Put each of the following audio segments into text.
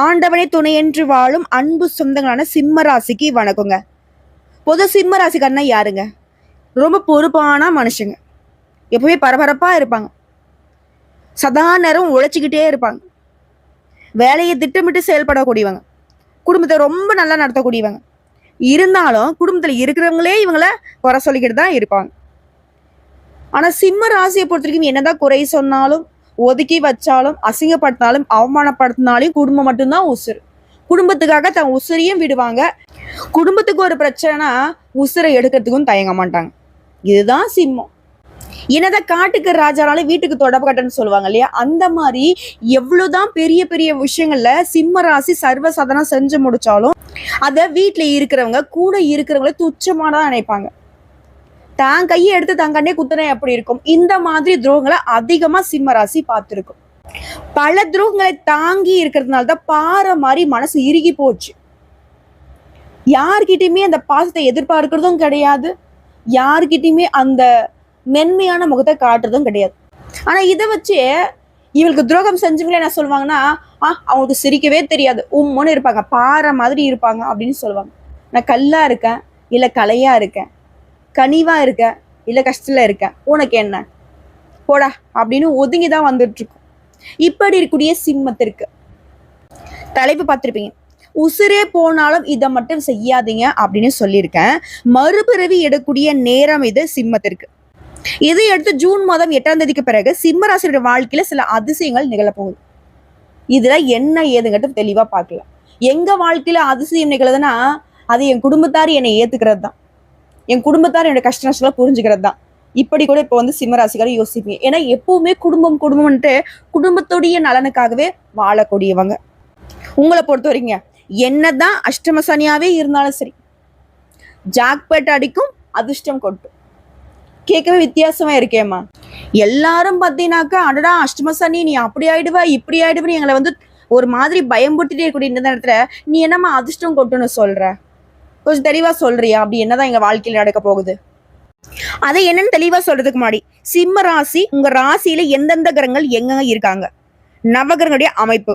ஆண்டவனை துணையென்று வாழும் அன்பு சொந்தங்களான சிம்ம ராசிக்கு வணக்கங்க. பொது சிம்ம ராசிக்காரனா யாருங்க? ரொம்ப பொறுப்பான மனுஷங்க. எப்பவுமே பரபரப்பாக இருப்பாங்க. சதா நேரம் உழைச்சிக்கிட்டே இருப்பாங்க. வேலையை திட்டமிட்டு செயல்படக்கூடியவங்க. குடும்பத்தை ரொம்ப நல்லா நடத்தக்கூடியவங்க. இருந்தாலும் குடும்பத்தில் இருக்கிறவங்களே இவங்கள குறை சொல்லிக்கிட்டு தான் இருப்பாங்க. ஆனால் சிம்ம ராசியை பொறுத்த வரைக்கும் என்னதான் குறை சொன்னாலும் ஒதுக்கி வச்சாலும் அசிங்கப்படுத்தினாலும் அவமானப்படுத்தினாலும் குடும்பம் மட்டும்தான் உசுறு. குடும்பத்துக்காக தன் உசுரையும் விடுவாங்க. குடும்பத்துக்கு ஒரு பிரச்சனைனா உசுரை எடுக்கிறதுக்கும் தயங்க மாட்டாங்க. இதுதான் சிம்மம். என்னதான் காட்டுக்கு ராஜானாலும் வீட்டுக்கு தொடர்பு கட்டன்னு சொல்லுவாங்க இல்லையா? அந்த மாதிரி எவ்வளவுதான் பெரிய பெரிய விஷயங்கள்ல சிம்ம ராசி சர்வசாதனம் செஞ்சு முடிச்சாலும் அதை வீட்டுல இருக்கிறவங்க கூட இருக்கிறவங்கள துச்சமா தான் நினைப்பாங்க. தான் கையை எடுத்து தன் கண்ணே குத்துனா எப்படி இருக்கும். இந்த மாதிரி துரோகங்களை அதிகமா சிம்ம ராசி பார்த்துருக்கும். பல துரோகங்களை தாங்கி இருக்கிறதுனால தான் பாறை மாதிரி மனசு இறுகி போச்சு. யார்கிட்டயுமே அந்த பாசத்தை எதிர்பார்க்கறதும் கிடையாது. யார்கிட்டயுமே அந்த மென்மையான முகத்தை காட்டுறதும் கிடையாது. ஆனா இதை வச்சு இவளுக்கு துரோகம் செஞ்சவங்களே என்ன சொல்லுவாங்கன்னா ஆ அவங்களுக்கு சிரிக்கவே தெரியாது. உம்முன்னு இருப்பாங்க. பாறை மாதிரி இருப்பாங்க அப்படின்னு சொல்லுவாங்க. நான் கல்லா இருக்கேன். இல்ல கலையா இருக்கேன். கனிவா இருக்க இல்ல கஷ்டத்துல இருக்கேன் உனக்கு என்ன? போடா அப்படின்னு ஒதுங்கி தான் வந்துட்டு இருக்கும் இப்படி இருக்கக்கூடிய சிம்மத்திற்கு தலைப்பு பார்த்துருப்பீங்க. உசுரே போனாலும் இதை மட்டும் செய்யாதீங்க அப்படின்னு சொல்லியிருக்கேன். மறுபிறவி எடுக்கக்கூடிய நேரம் இது சிம்மத்திற்கு இதை அடுத்து ஜூன் மாதம் எட்டாம் தேதிக்கு பிறகு சிம்ம வாழ்க்கையில சில அதிசயங்கள் நிகழப்போகுது. இதுல என்ன ஏதுங்கிறது தெளிவா பார்க்கலாம். எங்க வாழ்க்கையில அதிசயம் நிகழுதுன்னா அது என் குடும்பத்தார் என்னை ஏத்துக்கிறது தான் என் குடும்பத்தார் என்னோட கஷ்ட நஷ்டங்களை புரிஞ்சுக்கிறது தான் இப்படி கூட இப்போ வந்து சிம்மராசிக்காரர் யோசிப்பீங்க. ஏன்னா எப்பவுமே குடும்பம் குடும்பம்ன்ட்டு குடும்பத்துடைய நலனுக்காகவே வாழக்கூடியவங்க. உங்களை பொறுத்த வரைக்கும் என்னதான் அஷ்டம சனியாவே இருந்தாலும் சரி ஜாக்பேட் அடிக்கும் அதிர்ஷ்டம் கொட்டும். கேட்கவே வித்தியாசமா இருக்கேம்மா. எல்லாரும் பார்த்தீங்கன்னாக்கா அடடா அஷ்டம சனி நீ அப்படி ஆயிடுவ இப்படி ஆயிடுவேன்னு எங்களை வந்து ஒரு மாதிரி பயம்படுத்திட்டே இருக்கக்கூடிய இந்த நேரத்துல நீ என்னம்மா அதிர்ஷ்டம் கொட்டுன்னு சொல்ற? கொஞ்சம் தெளிவா சொல்றியா? அப்படி என்னதான் எங்க வாழ்க்கையில நடக்க போகுது? அதை என்னன்னு தெளிவா சொல்றதுக்கு முன்னாடி சிம்ம ராசி உங்க ராசியில எந்தெந்த கிரகங்கள் எங்க இருக்காங்க? நவகிரகங்களுடைய அமைப்பு.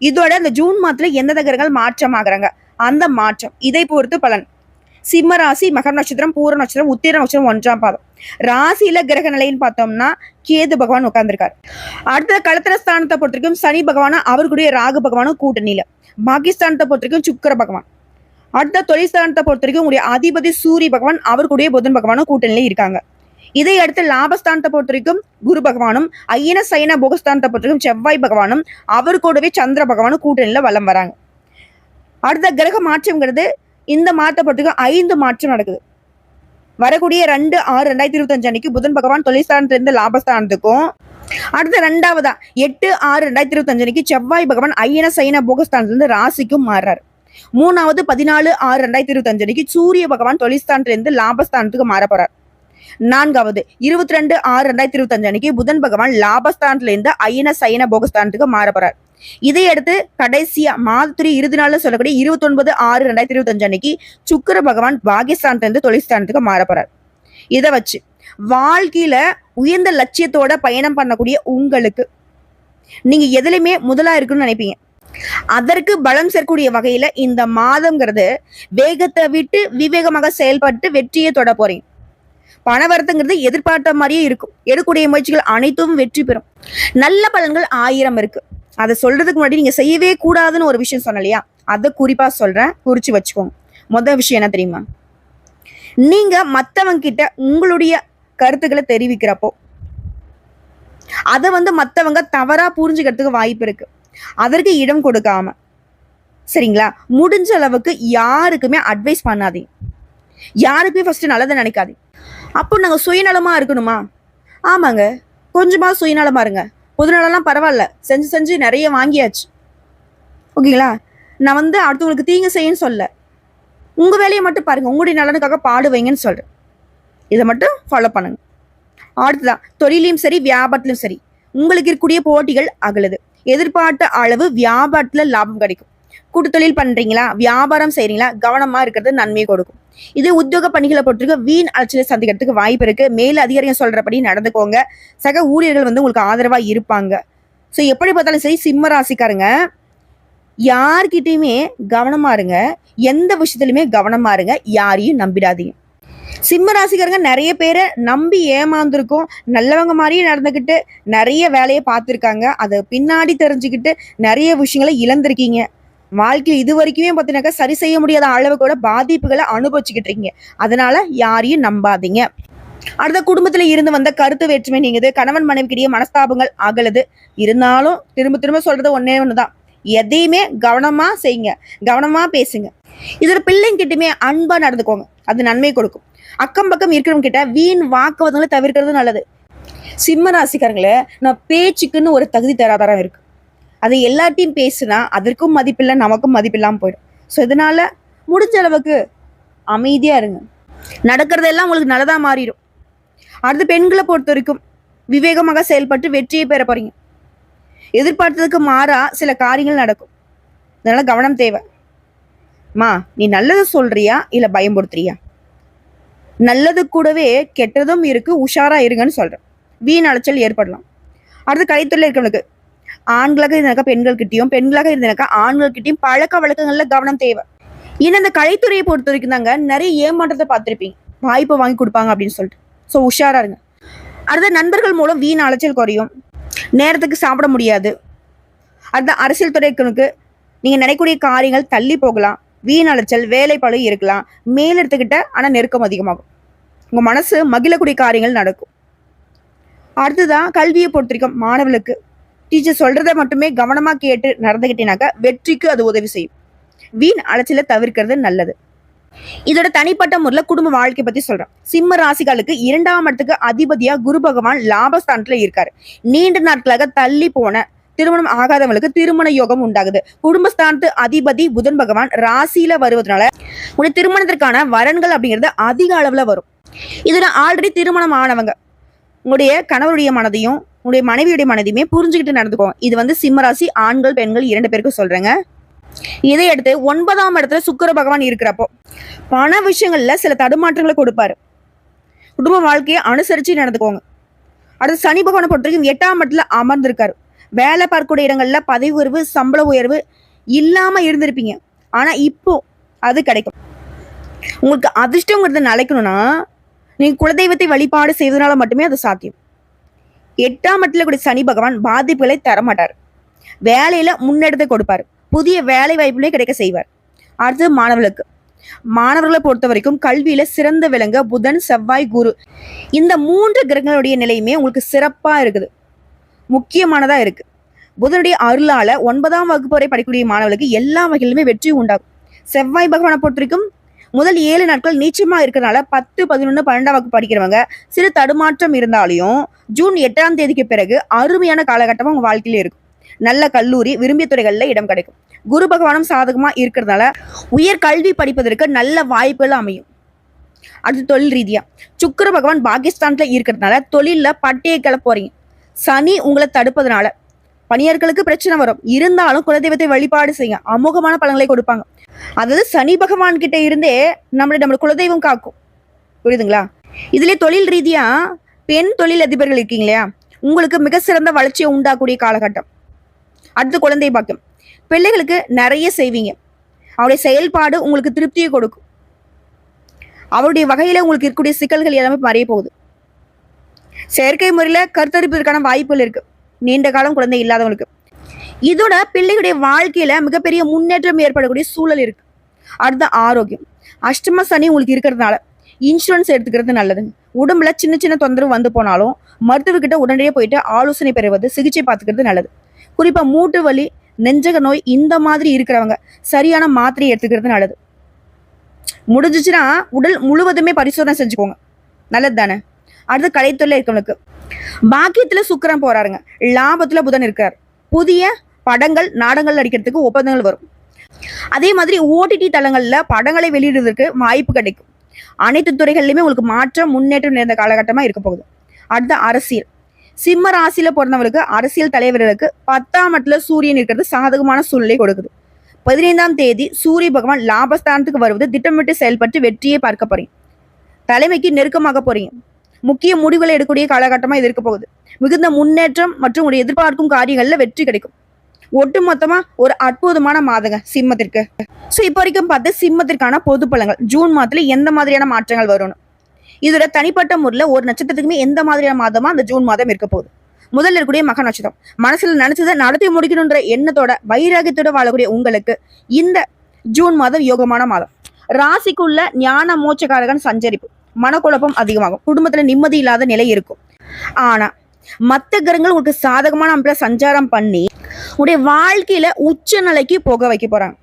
இதோட இந்த ஜூன் மாதத்துல எந்தெந்த கிரகங்கள் மாற்றம் ஆகுறாங்க அந்த மாற்றம் இதை பொறுத்து பலன். சிம்ம ராசி மகர நட்சத்திரம் பூர நட்சத்திரம் உத்திர நட்சத்திரம் ஒன்றாம் பாதம். ராசியில கிரக நிலைன்னு பார்த்தோம்னா கேது பகவான் உட்கார்ந்துருக்காரு. அடுத்த களத்திர ஸ்தானத்தை பொறுத்த வரைக்கும் சனி பகவானும் அவருடைய ராகு பகவானும் கூட்டணியில. பாகிஸ்தானத்தை பொறுத்திருக்கும் சுக்கர சுக்கிர பகவான். அடுத்த தொழில்ஸ்தானத்தை பொறுத்த வரைக்கும் உங்களுடைய அதிபதி சூரிய பகவான் அவருடைய புதன் பகவானும் கூட்டணியில இருக்காங்க. இதை அடுத்து லாபஸ்தானத்தை பொறுத்த வரைக்கும் குரு பகவானும் ஐயன சைன போகஸ்தானத்தை பொறுத்த வரைக்கும் செவ்வாய் பகவானும் அவர் கூடவே சந்திர பகவானும் கூட்டணியில் வலம் வராங்க. அடுத்த கிரக மாற்றம்ங்கிறது இந்த மாற்றத்தை பொறுத்த வரைக்கும் ஐந்து மாற்றம் நடக்குது. வரக்கூடிய ரெண்டு ஆறு ரெண்டாயிரத்தி இருபத்தஞ்சு அன்னைக்கு புதன் பகவான் தொழில்ஸ்தானத்திலிருந்து லாபஸ்தானத்துக்கும் அடுத்த ரெண்டாவதா எட்டு ஆறு ரெண்டாயிரத்தி இருபத்தஞ்சு அன்னைக்கு செவ்வாய் பகவான் ஐயன சைன போகஸ்தானத்திலிருந்து ராசிக்கும் மாறுறாரு. மூணாவது பதினாலு ஆறு ரெண்டாயிரத்தி இருபத்தஞ்சு அன்னைக்கு சூரிய பகவான் தொழில்ஸ்தானத்திலிருந்து லாபஸ்தானத்துக்கு மாற போறார். நான்காவது இருபத்தி ரெண்டு ஆறு ரெண்டாயிரத்தி இருபத்தஞ்சு அன்னைக்கு புதன் பகவான் லாபஸ்தானத்திலிருந்து ஐயன சயன போகஸ்தானத்துக்கு மாற போறார். இதையடுத்து கடைசியா மாதத்துறை இறுதி நாள்ல சொல்லக்கூடிய இருபத்தி ஒன்பது ஆறு ரெண்டாயிரத்தி இருபத்தஞ்சு அன்னைக்கு சுக்கர பகவான் பாகிஸ்தான்ல தொழில்ஸ்தானத்துக்கு மாற போறார். இதை வச்சு வாழ்க்கையில உயர்ந்த லட்சியத்தோட பயணம் பண்ணக்கூடிய உங்களுக்கு நீங்க எதுலையுமே முதலா இருக்குன்னு நினைப்பீங்க. அதற்கு பலம் சேர்க்கக்கூடிய வகையில இந்த மாதம்ங்கிறது வேகத்தை விட்டு விவேகமாக செயல்பட்டு வெற்றியை தொட போறீங்க பணவரத்துங்கிறது எதிர்பார்த்த மாதிரியே இருக்கும். எடுக்கக்கூடிய முயற்சிகள் அனைத்தும் வெற்றி பெறும். நல்ல பலன்கள் ஆயிரம் இருக்கு. அதை சொல்றதுக்கு முன்னாடி நீங்க செய்யவே கூடாதுன்னு ஒரு விஷயம் சொன்ன இல்லையா? அதை குறிப்பா சொல்றேன். குறிச்சு வச்சுக்கோங்க. முதல் விஷயம் என்ன தெரியுமா? நீங்க மத்தவங்க கிட்ட உங்களுடைய கருத்துக்களை தெரிவிக்கிறப்போ அதை வந்து மத்தவங்க தவறா புரிஞ்சுக்கிறதுக்கு வாய்ப்பு இருக்கு. அதற்கு இடம் கொடுக்காம. சரிங்களா? முடிஞ்ச அளவுக்கு யாருக்குமே அட்வைஸ் பண்ணாதீங்க. யாருக்குமே ஃபர்ஸ்ட் நல்லதை நினைக்காதீங்க. அப்போ நாங்கள் சுயநலமா இருக்கணுமா? ஆமாங்க. கொஞ்சமா சுயநலமா இருங்க. பொதுநலம்லாம் பரவாயில்ல. செஞ்சு செஞ்சு நிறைய வாங்கியாச்சு. ஓகேங்களா? நான் வந்து அடுத்தவங்களுக்கு தீங்கு செய்யன்னு சொல்ல உங்கள் வேலையை மட்டும் பாருங்கள் உங்களுடைய நலனுக்காக பாடுவீங்கன்னு சொல்கிறேன் இதை மட்டும் ஃபாலோ பண்ணுங்க. அடுத்ததான் தொழிலையும் சரி வியாபாரத்திலும் சரி. உங்களுக்கு இருக்கக்கூடிய போட்டிகள் அகலுது. எதிர்பார்த்த அளவு வியாபாரத்தில் லாபம் கிடைக்கும். கூட்டுத்தொழில் பண்றீங்களா? வியாபாரம் செய்றீங்களா? கவனமா இருக்கிறது நன்மை கொடுக்கும். இது உத்தியோக பணிகளை பொறுத்திருக்க. வீண் அலைச்சலை சந்திக்கிறதுக்கு வாய்ப்பு இருக்கு. மேல் அதிகாரிகள் சொல்றபடி நடந்துக்கோங்க. சக ஊழியர்கள் வந்து உங்களுக்கு ஆதரவா இருப்பாங்க. ஸோ எப்படி பார்த்தாலும் சரி சிம்ம ராசிக்காரங்க யார்கிட்டயுமே கவனமா இருங்க. எந்த விஷயத்துலையுமே கவனமா இருங்க. யாரையும் நம்பிடாதீங்க. சிம்ம ராசிக்காரங்க நிறைய பேரை நம்பி ஏமாந்துருக்கோம். நல்லவங்க மாதிரியே நடந்துக்கிட்டு நிறைய வேலையை பார்த்துருக்காங்க. அதை பின்னாடி தெரிஞ்சுக்கிட்டு நிறைய விஷயங்களை இழந்திருக்கீங்க. வாழ்க்கையில் இது வரைக்குமே பார்த்தீங்கன்னாக்கா சரி செய்ய முடியாத அளவுக்கு பாதிப்புகளை அனுபவிச்சுக்கிட்டு இருக்கீங்க. அதனால யாரையும் நம்பாதீங்க. அடுத்த குடும்பத்துல இருந்து வந்த கருத்து வேற்றுமை நீங்குது. கணவன் மனைவிக்கிடையே மனஸ்தாபங்கள் அகலுது. இருந்தாலும் திரும்ப திரும்ப சொல்றது ஒன்னே ஒண்ணுதான். எதையுமே கவனமா செய்யுங்க. கவனமா பேசுங்க. இதோட பிள்ளைங்கிட்டயுமே அன்பா நடந்துக்கோங்க. அது நன்மை கொடுக்கும். அக்கம் பக்கம் இருக்கிறவங்க கிட்ட வீண் வாக்குவாதங்களை தவிர்க்கிறது நல்லது. சிம்ம ராசிக்காரங்களை நான் பேச்சுக்குன்னு ஒரு தகுதி தராதாரம் இருக்கு. அதை எல்லாத்தையும் பேசுனா அதற்கும் மதிப்பில்லை நமக்கும் மதிப்பில்லாம போயிடும். ஸோ இதனால முடிஞ்ச அளவுக்கு அமைதியா இருங்க. நடக்கிறதெல்லாம் உங்களுக்கு நல்லதா மாறிடும். அடுத்து பெண்களை பொறுத்த வரைக்கும் விவேகமாக செயல்பட்டு வெற்றியை பெற போறீங்க. எதிர்பார்த்ததுக்கு மாறா சில காரியங்கள் நடக்கும். அதனால கவனம் தேவை. மா நீ நல்லதை சொல்றியா இல்லை பயன்படுத்துறியா நல்லது கூடவே கெட்டதும் இருக்குது உஷாராக இருங்கன்னு சொல்கிறேன் வீண் அலைச்சல் ஏற்படலாம். அடுத்து கைத்தொழில் இருக்கிறவனுக்கு ஆண்களாக இருந்தாக்கா பெண்கள்கிட்டையும் பெண்களாக இருந்தாக்கா ஆண்கள்கிட்டையும் பழக்க வழக்கங்களில் கவனம் தேவை. ஏன்னா இந்த கலைத்துறையை பொறுத்த வரைக்கும் தாங்க நிறைய ஏமாற்றத்தை பார்த்துருப்பீங்க. வாய்ப்பு வாங்கி கொடுப்பாங்க அப்படின்னு சொல்லிட்டு. ஸோ உஷாராக இருங்க. அடுத்த நண்பர்கள் மூலம் வீண் அலைச்சல் குறையும். நேரத்துக்கு சாப்பிட முடியாது. அடுத்த அரசியல் துறைக்கு நீங்கள் நினைக்கூடிய காரியங்கள் தள்ளி போகலாம். வீண் அலைச்சல் வேலைப்பளு இருக்கலாம். மேலெடுத்துக்கிட்ட ஆனால் நெருக்கம் அதிகமாகும். உங்கள் மனசு மகிழக்கூடிய காரியங்கள் நடக்கும். அடுத்ததான் கல்வியை பொறுத்த வரைக்கும் மாணவர்களுக்கு டீச்சர் சொல்கிறத மட்டுமே கவனமாக கேட்டு நடந்துகிட்டீங்கன்னாக்கா வெற்றிக்கு அது உதவி செய்யும். வீண் அலைச்சலை தவிர்க்கிறது நல்லது. இதோட தனிப்பட்ட முறையில் குடும்ப வாழ்க்கை பத்தி சொல்றேன். சிம்ம ராசிகளுக்கு இரண்டாம் இடத்துக்கு அதிபதியா குரு பகவான் லாபஸ்தானத்துல இருக்காரு. நீண்ட நாட்களாக தள்ளி போன திருமணம் ஆகாதவங்களுக்கு திருமண யோகம் உண்டாகுது. குடும்பஸ்தானத்து அதிபதி புதன் பகவான் ராசியில வருவதனால உடைய திருமணத்திற்கான வரன்கள் அப்படிங்கிறது அதிக அளவுல வரும். இதுல ஆல்ரெடி திருமணம் ஆனவங்க உங்களுடைய கணவருடைய மனதையும் உங்களுடைய மனைவியுடைய மனதையுமே புரிஞ்சுக்கிட்டு நடந்துக்கோங்க. இது வந்து சிம்மராசி ஆண்கள் பெண்கள் இரண்டு பேருக்கும் சொல்றேங்க. இதை அடுத்து ஒன்பதாம் இடத்துல சுக்கர பகவான் இருக்கிறப்போ பண விஷயங்கள்ல சில தடுமாற்றங்களை கொடுப்பாரு. குடும்ப வாழ்க்கையை அனுசரிச்சு நடந்துக்கோங்க. அடுத்து சனி பகவானை பொறுத்த வரைக்கும் எட்டாம் இடத்துல அமர்ந்திருக்காரு. வேலை பார்க்கக்கூடிய இடங்கள்ல பதவி உயர்வு சம்பள உயர்வு இல்லாம இருந்திருப்பீங்க. ஆனா இப்போ அது கிடைக்கும். உங்களுக்கு அதிர்ஷ்டங்கிறது நிலைக்கணும்னா நீங்க குலதெய்வத்தை வழிபாடு செய்வதனால மட்டுமே அது சாத்தியம். எட்டாம் இடத்துல கூடிய சனி பகவான் பாதிப்புகளை தரமாட்டார். வேலையில முன்னெடுத்து கொடுப்பார். புதிய வேலை வாய்ப்புகளே கிடைக்க செய்வார். அடுத்தது மாணவர்களுக்கு. மாணவர்களை பொறுத்த வரைக்கும் கல்வியில சிறந்த விளங்க புதன் செவ்வாய் குரு இந்த மூன்று கிரகங்களுடைய நிலையுமே உங்களுக்கு சிறப்பா இருக்குது. முக்கியமானதாக இருக்குது புதனுடைய அருளால் ஒன்பதாம் வகுப்பு வரை படிக்கக்கூடிய மாணவர்களுக்கு எல்லா வகையிலுமே வெற்றி உண்டாகும். செவ்வாய் பகவானை பொறுத்த வரைக்கும் முதல் ஏழு நாட்கள் நீச்சமாக இருக்கிறனால பத்து பதினொன்று பன்னெண்டாம் வகுப்பு படிக்கிறவங்க சிறு தடுமாற்றம் இருந்தாலையும் ஜூன் எட்டாம் தேதிக்கு பிறகு அருமையான காலகட்டம் உங்கள் வாழ்க்கையில இருக்கும். நல்ல கல்லூரி விரும்பிய துறைகளில் இடம் கிடைக்கும். குரு பகவானும் சாதகமாக இருக்கிறதுனால உயர் கல்வி படிப்பதற்கு நல்ல வாய்ப்புகள் அமையும். அடுத்து தொழில் ரீதியாக சுக்கிர பகவான் பாகிஸ்தான்ல இருக்கிறதுனால தொழிலில் பட்டையை கிளப்போறீங்க சனி உங்களை தடுப்பதனால. பணியர்களுக்கு பிரச்சனை வரும். இருந்தாலும் குலதெய்வத்தை வழிபாடு செய்யுங்க. அமோகமான பலன்களை கொடுப்பாங்க. அதாவது சனி பகவான் கிட்ட இருந்தே நம்மளை நம்ம குலதெய்வம் காக்கும். புரியுதுங்களா? இதுல தொழில் ரீதியா பெண் தொழில் அதிபர்கள் இருக்கீங்க இல்லையா? உங்களுக்கு மிக சிறந்த வளர்ச்சியை உண்டாக்கூடிய காலகட்டம். அடுத்து குழந்தை பாக்கியம். பிள்ளைகளுக்கு நிறைய செய்வீங்க. அவருடைய செயல்பாடு உங்களுக்கு திருப்தியை கொடுக்கும். அவருடைய வகையில உங்களுக்கு இருக்கக்கூடிய சிக்கல்கள் எல்லாமே மறைய போகுது. செயற்கை முறையில கருத்தரிப்பதற்கான வாய்ப்புகள் இருக்கு. நீண்ட காலம் குழந்தை இல்லாதவங்களுக்கு. இதோட பிள்ளைகளுடைய வாழ்க்கையில மிகப்பெரிய முன்னேற்றம் ஏற்படக்கூடிய சூழல் இருக்கு. அடுத்த ஆரோக்கியம். அஷ்டம சனி உங்களுக்கு இருக்கிறதுனால இன்சூரன்ஸ் எடுத்துக்கிறது நல்லது. உடம்புல சின்ன சின்ன தொந்தரவு வந்து போனாலும் மருத்துவர்கிட்ட உடனடியே போயிட்டு ஆலோசனை பெறுவது சிகிச்சை பார்த்துக்கிறது நல்லது. குறிப்பா மூட்டு வலி நெஞ்சக நோய் இந்த மாதிரி இருக்கிறவங்க சரியான மாத்திரை எடுத்துக்கிறது நல்லது. முடிஞ்சிச்சுன்னா உடல் முழுவதுமே பரிசோதனை செஞ்சுக்கோங்க. நல்லது தானே? அடுத்து கலைத்துறையில் இருக்கவங்களுக்கு. பாக்கியத்துல சுக்கிரன் போறாருங்க. லாபத்துல புதன் இருக்கார். புதிய படங்கள் நாடகங்கள் நடிக்கிறதுக்கு ஒப்பந்தங்கள் வரும். அதே மாதிரி ஓடிடி தளங்கள்ல படங்களை வெளியிடுவதற்கு வாய்ப்பு கிடைக்கும். அனைத்து துறைகள்லையுமே உங்களுக்கு மாற்றம் முன்னேற்றம் நிறைந்த காலகட்டமா இருக்க போகுது. அடுத்த அரசியல். சிம்ம ராசியில பிறந்தவங்களுக்கு அரசியல் தலைவர்களுக்கு பத்தாம் இடத்துல சூரியன் இருக்கிறது சாதகமான சூழ்நிலை கொடுக்குது. பதினைந்தாம் தேதி சூரிய பகவான் லாபஸ்தானத்துக்கு வருவது திட்டமிட்டு செயல்பட்டு வெற்றியை பார்க்க போறீங்க. தலைமைக்கு நெருக்கமாக போறீங்க. முக்கிய முடிவுகளை எடுக்கக்கூடிய காலகட்டமா இது இருக்க போகுது. மிகுந்த முன்னேற்றம் மற்றும் உடைய எதிர்பார்க்கும் காரியங்களில் வெற்றி கிடைக்கும். ஒட்டு மொத்தமா ஒரு அற்புதமான மாதங்க சிம்மத்திற்கு. ஸோ இப்போ வரைக்கும் பார்த்து சிம்மத்திற்கான பொது பலங்கள் ஜூன் மாதத்துல எந்த மாதிரியான மாற்றங்கள் வரும்னு இதோட தனிப்பட்ட முறையில் ஒரு நட்சத்திரத்துக்குமே எந்த மாதிரியான மாதமா அந்த ஜூன் மாதம் இருக்க போகுது? முதல்ல இருக்கக்கூடிய மக நட்சத்திரம். மனசுல நினைச்சதை நடத்தி முடிக்கணுன்ற எண்ணத்தோட வைராகியத்தோட வாழக்கூடிய உங்களுக்கு இந்த ஜூன் மாதம் யோகமான மாதம். ராசிக்குள்ள ஞான மோச்சக்காரகன் சஞ்சரிப்பு. மனக்குழப்பம் அதிகமாகும். குடும்பத்துல நிம்மதி இல்லாத நிலை இருக்கும். ஆனா மத்த கிரகங்கள் உங்களுக்கு சாதகமான அமைப்புல சஞ்சாரம் பண்ணி உடைய வாழ்க்கையில உச்ச நிலைக்கு போக வைக்க போறாங்க.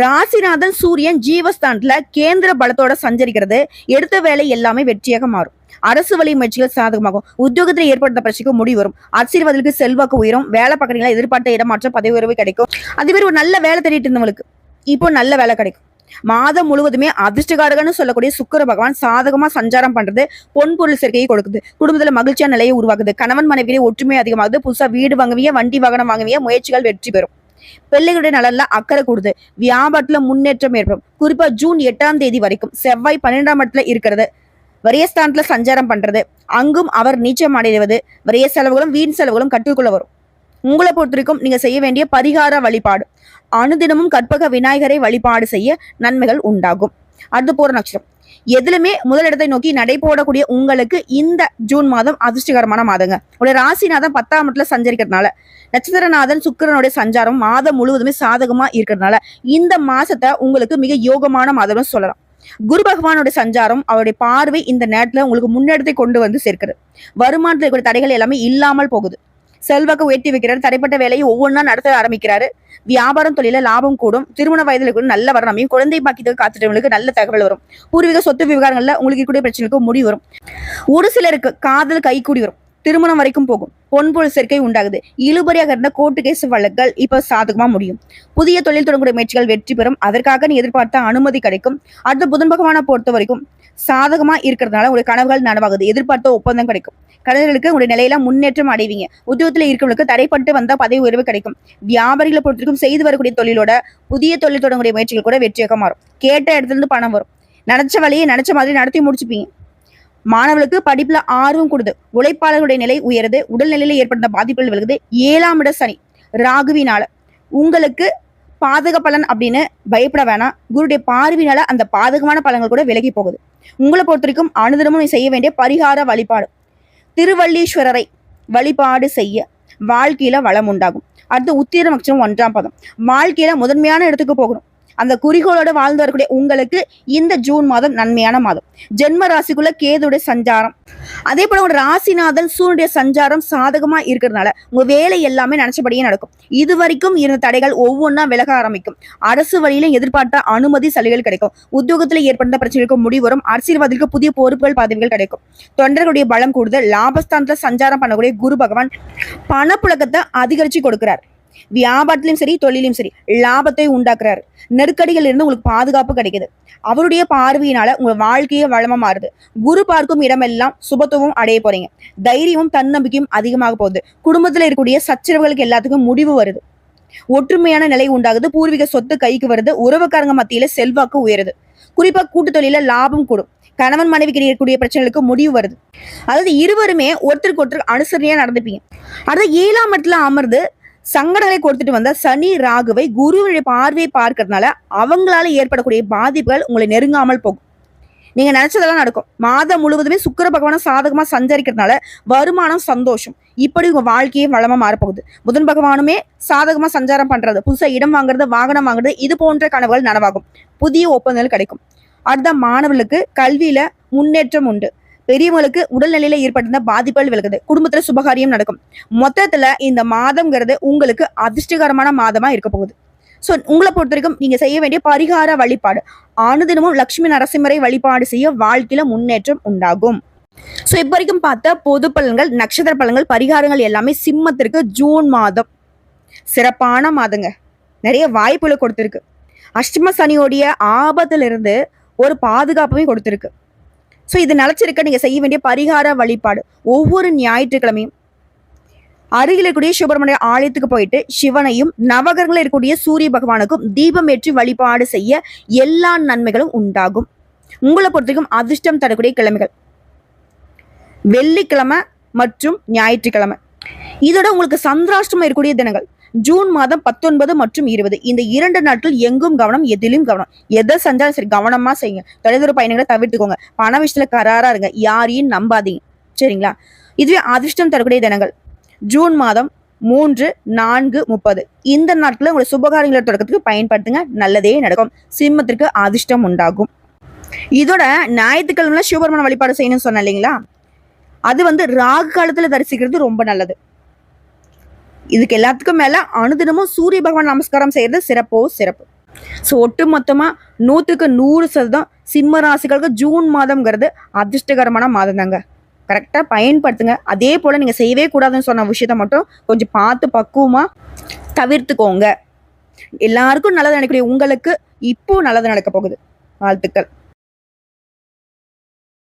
ராசிநாதன் சூரியன் ஜீவஸ்தானத்துல கேந்திர பலத்தோட சஞ்சரிக்கிறது. எடுத்த வேலை எல்லாமே வெற்றியாக மாறும். அரசு வழி முயற்சிகள் சாதகமாகும். உத்தியோகத்தில் ஏற்படுத்த பிரச்சனைக்கு முடிவு வரும். ஆசீர்வாதத்துக்கு செல்வாக்கு உயரும். வேலை பார்க்குறீங்களா? எதிர்பார்த்த இடமாற்றம் பதவி உயர்வு கிடைக்கும். அதே மாதிரி ஒரு நல்ல வேலை தேடிட்டு இருந்தவங்களுக்கு இப்போ நல்ல வேலை கிடைக்கும். மாதம் முழுவதுமே அதிர்ஷ்டகாரகன்னு சொல்லக்கூடிய சுக்கர பகவான் சாதகமா சஞ்சாரம் பண்றது பொன் பொருள் சேர்க்கையை கொடுக்குது. குடும்பத்துல மகிழ்ச்சியான நிலையை உருவாக்குது. கணவன் மனைவியிலே ஒற்றுமை அதிகமாகுது. புதுசா வீடு வாங்குவிய வண்டி வாகனம் வாங்குவிய முயற்சிகள் வெற்றி பெறும். பிள்ளைகளுடைய நலன்ல அக்கறை கூடுது. வியாபாரத்துல முன்னேற்றம் ஏற்படும். குறிப்பா ஜூன் எட்டாம் தேதி வரைக்கும் செவ்வாய் பன்னிரெண்டாம் இடத்துல இருக்கிறது. வரியஸ்தானத்துல சஞ்சாரம் பண்றது. அங்கும் அவர் நீச்சம் அடைவது. வரிய செலவுகளும் வீண் செலவுகளும் கற்றுக்கொள்ள வரும். உங்களை பொறுத்த வரைக்கும் நீங்க செய்ய வேண்டிய பரிகார வழிபாடு. அனுதினமும் கற்பக விநாயகரை வழிபாடு செய்ய நன்மைகள் உண்டாகும். அடுத்து போற நட்சத்திரம். எதுலுமே முதலிடத்தை நோக்கி நடை போடக்கூடிய உங்களுக்கு இந்த ஜூன் மாதம் அதிர்ஷ்டகரமான மாதங்க. உடைய ராசிநாதன் பத்தாம் இடத்துல சஞ்சரிக்கிறதுனால நட்சத்திரநாதன் சுக்கிரனுடைய சஞ்சாரம் மாதம் முழுவதுமே சாதகமா இருக்கிறதுனால இந்த மாசத்தை உங்களுக்கு மிக யோகமான மாதம்னு சொல்லலாம். குரு பகவானுடைய சஞ்சாரம் அவருடைய பார்வை இந்த நேரத்துல உங்களுக்கு முன்னெடுத்தை கொண்டு வந்து சேர்க்கிறது. வருமானத்தில் இருக்கிற தடைகள் எல்லாமே இல்லாமல் போகுது. செல்வாக்கு உயர்த்தி வைக்கிறார். தடைப்பட்ட வேலையை ஒவ்வொன்றா நடத்த ஆரம்பிக்கிறாரு. வியாபாரம் தொழில லாபம் கூடும். திருமண வயதில் கூட நல்ல வரணும் குழந்தை பாக்கியத்துக்கு காத்துட்டவங்களுக்கு நல்ல தகவல் வரும். பூர்வீக சொத்து விவகாரங்கள்ல உங்களுக்கு கூடிய பிரச்சனைக்கு முடிவு வரும். ஒரு சிலருக்கு காதல் கைகூடி வரும். திருமணம் வரைக்கும் போகும். பொன்பொருள் சேர்க்கை உண்டாகுது. இழுபறியாக இருந்த கோர்ட்டு கேஸ் வழக்குகள் இப்ப சாதகமா முடியும். புதிய தொழில் தொடங்கக்கூடிய முயற்சிகள் வெற்றி பெறும். அதற்காக நீ எதிர்பார்த்த அனுமதி கிடைக்கும். அடுத்த புதன் பகவானை பொறுத்த வரைக்கும் சாதகமா இருக்கிறதுனால உங்களுடைய கனவுகள் நனவாகுது. எதிர்பார்த்த ஒப்பந்தம் கிடைக்கும். கலைஞர்களுக்கு உங்களுடைய நிலையில முன்னேற்றம் அடைவீங்க. உத்தியோகத்தில் இருக்கிறவங்களுக்கு தடைப்பட்டு வந்தா பதவி உயர்வு கிடைக்கும். வியாபாரிகளை பொறுத்திருக்கும் செய்து வரக்கூடிய தொழிலோட புதிய தொழில் தொடங்குடைய முயற்சிகள் கூட வெற்றியாக மாறும். கேட்ட இடத்துல இருந்து பணம் வரும். நினைச்ச வழியை நினைச்ச மாதிரி நடத்தி முடிச்சுப்பீங்க. மாணவர்களுக்கு படிப்புல ஆர்வம் கொடுது. உழைப்பாளர்களுடைய நிலை உயருது. உடல்நிலையில ஏற்பட்ட பாதிப்புகள் விலகுது. ஏழாம் இட சனி ராகுவினால. உங்களுக்கு பாதக பலன் அப்படின்னு பயப்பட வேணாம். குருடைய பார்வையினால அந்த பாதகமான பலன்கள் கூட விலகி போகுது. உங்களை பொறுத்த வரைக்கும் அனுதினமும் நீ செய்ய வேண்டிய பரிகார வழிபாடு. திருவள்ளீஸ்வரரை வழிபாடு செய்ய வாழ்க்கையில வளம் உண்டாகும். அடுத்து உத்திர நட்சத்திரம் ஒன்றாம் பதம். வாழ்க்கையில முதன்மையான இடத்துக்கு போகணும். அந்த குறிக்கோளோட வாழ்ந்து வரக்கூடிய உங்களுக்கு இந்த ஜூன் மாதம் நன்மையான மாதம். ஜென்ம ராசிக்குள்ள கேதுடைய சஞ்சாரம். அதே போல உங்க ராசிநாதன் சூரியனுடைய சஞ்சாரம் சாதகமா இருக்கிறதுனால உங்க வேலை எல்லாமே நினைச்சபடியே நடக்கும். இது வரைக்கும் இருந்த தடைகள் ஒவ்வொன்றா விலக ஆரம்பிக்கும். அரசு வழியில எதிர்பார்த்த அனுமதி சலுகைகள் கிடைக்கும். உத்தியோகத்துல ஏற்பட்ட பிரச்சனைகளுக்கு முடிவு வரும். அரசியல்வாதிகளுக்கு புதிய பொறுப்புகள் பதவிகள் கிடைக்கும். தொண்டர்களுடைய பலம் கூடுதல். லாபஸ்தானத்துல சஞ்சாரம் பண்ணக்கூடிய குரு பகவான் பணப்புழக்கத்தை அதிகரிச்சு கொடுக்கிறார். வியாபாரத்திலும் சரி தொழிலும் சரி லாபத்தை உண்டாக்குறாரு. நெருக்கடிகள் இருந்து உங்களுக்கு பாதுகாப்பு கிடைக்குது. அவருடைய பார்வையினால உங்க வாழ்க்கையே வளமா மாறுது. குரு பார்க்கும் இடமெல்லாம் சுபத்துவம் அடைய போறீங்க. தைரியமும் தன்னம்பிக்கையும் அதிகமாக போகுது. குடும்பத்துல இருக்கக்கூடிய சச்சரவுகளுக்கு எல்லாத்துக்கும் முடிவு வருது. ஒற்றுமையான நிலை உண்டாகுது. பூர்வீக சொத்து கைக்கு வருது. உறவுக்காரங்க மத்தியில செல்வாக்கு உயருது. குறிப்பா கூட்டு தொழில லாபம் கூடும். கணவன் மனைவிக்கு இருக்கக்கூடிய பிரச்சனைகளுக்கு முடிவு வருது. அதாவது இருவருமே ஒருத்தருக்கு ஒருத்தர் அனுசரணையா நடந்துப்பீங்க. அதாவது ஏழாம் இடத்துல அமர்ந்து சங்கடங்களை கொடுத்துட்டு வந்த சனி ராகுவை குருவுடைய பார்வையை பார்க்கறதுனால அவங்களால ஏற்படக்கூடிய பாதிப்புகள் உங்களை நெருங்காமல் போகும். நீங்க நினைச்சதெல்லாம் நடக்கும். மாதம் முழுவதுமே சுக்கிர பகவான சாதகமா சஞ்சரிக்கிறதுனால வருமானம் சந்தோஷம். இப்படி உங்க வாழ்க்கையே வளமா மாறப்போகுது. புதன் பகவானுமே சாதகமா சஞ்சாரம் பண்றது புதுசா இடம் வாங்குறது வாகனம் வாங்குறது இது போன்ற கனவுகள் நனவாகும். புதிய ஒப்பந்தங்கள் கிடைக்கும். அடுத்த மாணவர்களுக்கு கல்வியில முன்னேற்றம் உண்டு. பெரியவங்களுக்கு உடல்நிலையில ஏற்பட்டிருந்த பாதிப்புகள் விலகுது குடும்பத்துல சுபகாரியம் நடக்கும். மொத்தத்துல இந்த மாதம்ங்கிறது உங்களுக்கு அதிர்ஷ்டகரமான மாதமா இருக்க போகுது. ஸோ உங்களை பொறுத்த வரைக்கும் நீங்க செய்ய வேண்டிய பரிகார வழிபாடு. அனுதினமும் லட்சுமி நரசிம்மரை வழிபாடு செய்ய வாழ்க்கையில முன்னேற்றம் உண்டாகும். ஸோ இப்போ வரைக்கும் பார்த்த பொது பலன்கள் நட்சத்திர பலன்கள் பரிகாரங்கள் எல்லாமே சிம்மத்திற்கு ஜூன் மாதம். சிறப்பான மாதங்க. நிறைய வாய்ப்புகளை கொடுத்துருக்கு. அஷ்டம சனியோடைய ஆபத்துல இருந்து ஒரு பாதுகாப்பையும் கொடுத்துருக்கு. ஸோ இது நிலச்சிருக்க நீங்கள் செய்ய வேண்டிய பரிகார வழிபாடு. ஒவ்வொரு ஞாயிற்றுக்கிழமையும் அருகில் இருக்கக்கூடிய சுப்பிரமணிய ஆலயத்துக்கு போயிட்டு சிவனையும் நவகரங்களில் இருக்கக்கூடிய சூரிய பகவானுக்கும் தீபம் ஏற்றி வழிபாடு செய்ய எல்லா நன்மைகளும் உண்டாகும். உங்களை பொறுத்தவரைக்கும் அதிர்ஷ்டம் தரக்கூடிய கிழமைகள். வெள்ளிக்கிழமை மற்றும் ஞாயிற்றுக்கிழமை. இதோட உங்களுக்கு சந்திராஷ்டமம் இருக்கக்கூடிய தினங்கள். ஜூன் மாதம் பத்தொன்பது மற்றும் இருபது. இந்த இரண்டு நாட்கள் எங்கும் கவனம் எதிலும் கவனம். எதை செஞ்சாலும் சரி கவனமா செய்யுங்க. தொலைதூர பயணங்களை தவிர்த்துக்கோங்க. பண விஷயத்துல கராரா இருங்க. யாரையும் நம்பாதீங்க. சரிங்களா? இதுவே அதிர்ஷ்டம் தரக்கூடிய தினங்கள். ஜூன் மாதம் மூன்று நான்கு முப்பது. இந்த நாட்களில் உங்களை சுபகாரியங்களை தொடக்கத்துக்கு பயன்படுத்துங்க. நல்லதே நடக்கும். சிம்மத்திற்கு அதிர்ஷ்டம் உண்டாகும். இதோட ஞாயிற்றுக்கிழமை சிவபெருமான வழிபாடு செய்யணும்னு சொன்னேன் இல்லைங்களா? அது வந்து ராகு காலத்துல தரிசிக்கிறது ரொம்ப நல்லது. இதுக்கு எல்லாத்துக்கும் மேலே அனுதினமும் சூரிய பகவான் நமஸ்காரம் செய்கிறது சிறப்போ சிறப்பு. ஸோ ஒட்டு மொத்தமாக நூற்றுக்கு நூறு சதவீதம் சிம்ம ராசிகளுக்கு ஜூன் மாதம்ங்கிறது அதிர்ஷ்டகரமான மாதம் தாங்க கரெக்டாக பயன்படுத்துங்க. அதே போல் நீங்கள் செய்யவே கூடாதுன்னு சொன்ன விஷயத்த மட்டும் கொஞ்சம் பார்த்து பக்குவமாக தவிர்த்துக்கோங்க. எல்லாருக்கும் நல்லது நடக்கக்கூடிய உங்களுக்கு இப்போ நல்லது நடக்க போகுது. வாழ்த்துக்கள்.